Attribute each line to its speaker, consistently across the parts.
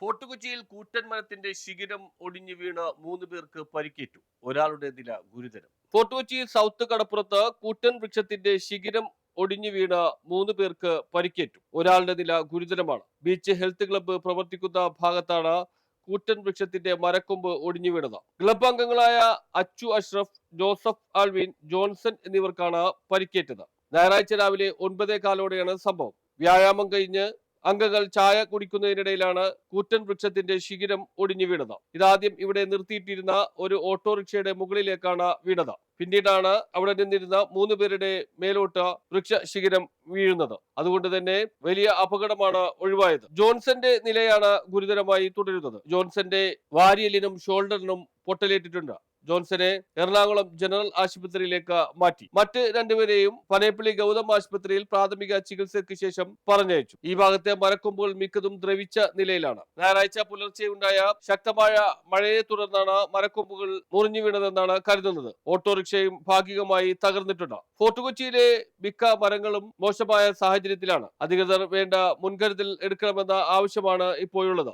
Speaker 1: Fort കൊച്ചിയിൽ കൂറ്റൻ മരത്തിന്റെ ശിഖിരം ഒടിഞ്ഞു വീണ് മൂന്ന് പേർക്ക് പരിക്കേറ്റു. ഒരാളുടെ നില ഗുരുതരം. ഫോർട്ട് കൊച്ചിയിൽ സൗത്ത് കടപ്പുറത്ത് കൂറ്റൻ വൃക്ഷത്തിന്റെ ശിഖിരം ഒടിഞ്ഞു വീണ് മൂന്ന് പേർക്ക് പരിക്കേറ്റു. ഒരാളുടെ നില ഗുരുതരമാണ്. ബീച്ച് ഹെൽത്ത് ക്ലബ്ബ് പ്രവർത്തിക്കുന്ന ഭാഗത്താണ് കൂറ്റൻ വൃക്ഷത്തിന്റെ മരക്കൊമ്പ് ഒടിഞ്ഞു വീണത്. ക്ലബ്ബ് അംഗങ്ങളായ Achu Ashraf Joseph Alvin Johnson എന്നിവർക്കാണ് പരിക്കേറ്റത്. ഞായറാഴ്ച രാവിലെ ഒൻപതേ കാലോടെയാണ് സംഭവം. വ്യായാമം കഴിഞ്ഞ് അംഗങ്ങൾ ചായ കുടിക്കുന്നതിനിടയിലാണ് കൂറ്റൻ വൃക്ഷത്തിന്റെ ശിഖിരം ഒടിഞ്ഞു വീണത്. ഇതാദ്യം ഇവിടെ നിർത്തിയിട്ടിരുന്ന ഒരു ഓട്ടോറിക്ഷയുടെ മുകളിലേക്കാണ് വീണത്. പിന്നീടാണ് അവിടെ നിന്നിരുന്ന മൂന്ന് പേരുടെ മേലോട്ട് വൃക്ഷ ശിഖിരം വീഴുന്നത്. അതുകൊണ്ട് തന്നെ വലിയ അപകടമാണ് ഒഴിവായത്. ജോൺസന്റെ നിലയാണ് ഗുരുതരമായി തുടരുന്നത്. ജോൺസന്റെ വാരിയലിനും ഷോൾഡറിനും പൊട്ടലേറ്റിട്ടുണ്ട്. ജോൺസനെ എറണാകുളം ജനറൽ ആശുപത്രിയിലേക്ക് മാറ്റി. മറ്റ് രണ്ടുപേരെയും പനേപ്പള്ളി ഗൗതം ആശുപത്രിയിൽ പ്രാഥമിക ചികിത്സയ്ക്ക് ശേഷം പറഞ്ഞയച്ചു. ഈ ഭാഗത്തെ മരക്കൊമ്പുകൾ മിക്കതും ദ്രവിച്ച നിലയിലാണ്. ഞായറാഴ്ച പുലർച്ചെ ഉണ്ടായ ശക്തമായ മഴയെ തുടർന്നാണ് മരക്കൊമ്പുകൾ മുറിഞ്ഞു വീണതെന്നാണ് കരുതുന്നത്. ഓട്ടോറിക്ഷയും ഭാഗികമായി തകർന്നിട്ടുണ്ട്. ഫോർട്ട് കൊച്ചിയിലെ മിക്ക മരങ്ങളും മോശമായ സാഹചര്യത്തിലാണ്. അധികൃതർ വേണ്ട മുൻകരുതൽ എടുക്കണമെന്ന ആവശ്യമാണ് ഇപ്പോഴുള്ളത്.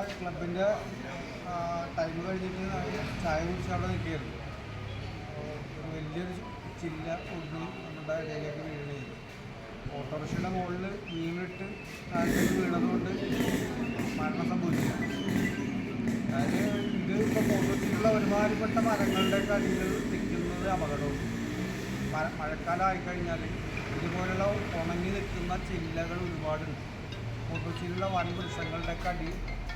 Speaker 2: നമ്മുടെ ക്ലബിന്റെ ടൈം കഴിഞ്ഞിട്ട് ചായ കുടിച്ച് അവിടെ നിൽക്കുകയായിരുന്നു. ഒരു വലിയൊരു ചില്ല ഒടിഞ്ഞ് നമ്മുടെ ഇടയിലേക്ക് വീഴുകയും ഓട്ടോറിക്ഷയുടെ മുകളിൽ വീണിട്ട് താഴേക്ക് വീണതുകൊണ്ട് മരണം സംഭവിച്ചില്ല അതായത് ഇത് ഇപ്പോൾ ഫോട്ടോസിലുള്ള ഒരുമാതിരിപ്പെട്ട മരങ്ങളുടെയൊക്കെ അടിയിൽ നിൽക്കുന്നത് അപകടവും മഴ മഴക്കാലം ആയിക്കഴിഞ്ഞാൽ ഇതുപോലുള്ള ഉണങ്ങി നിൽക്കുന്ന ചില്ലകൾ ഒരുപാടുണ്ട്. ഫോട്ടോസിലുള്ള വൻ വൃക്ഷങ്ങളുടെയൊക്കെ അടി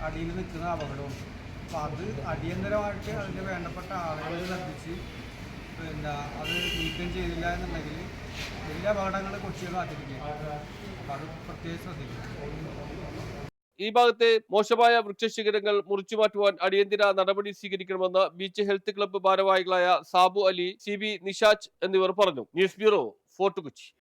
Speaker 2: അടിയിൽ നിൽക്കുന്ന അപകടവും. അപ്പം അത് അടിയന്തരമായിട്ട് അതിന് വേണ്ടപ്പെട്ട ആളുകൾ ശ്രദ്ധിച്ച് പിന്നെ അത് നീക്കം ചെയ്തില്ല എന്നുണ്ടെങ്കിൽ വലിയ അപകടങ്ങൾ കൊച്ചികൾ കാത്തിരിക്കുക അപ്പം അത് പ്രത്യേകം ശ്രദ്ധിക്കുക
Speaker 1: ഈ ഭാഗത്തെ മോശമായ വൃക്ഷശിഖരങ്ങൾ മുറിച്ചു മാറ്റുവാൻ അടിയന്തര നടപടി സ്വീകരിക്കണമെന്ന് ബീച്ച് ഹെൽത്ത് ക്ലബ്ബ് ഭാരവാഹികളായ സാബു അലി സി ബി നിഷാജ് എന്നിവർ പറഞ്ഞു. News bureau Fort Kochi.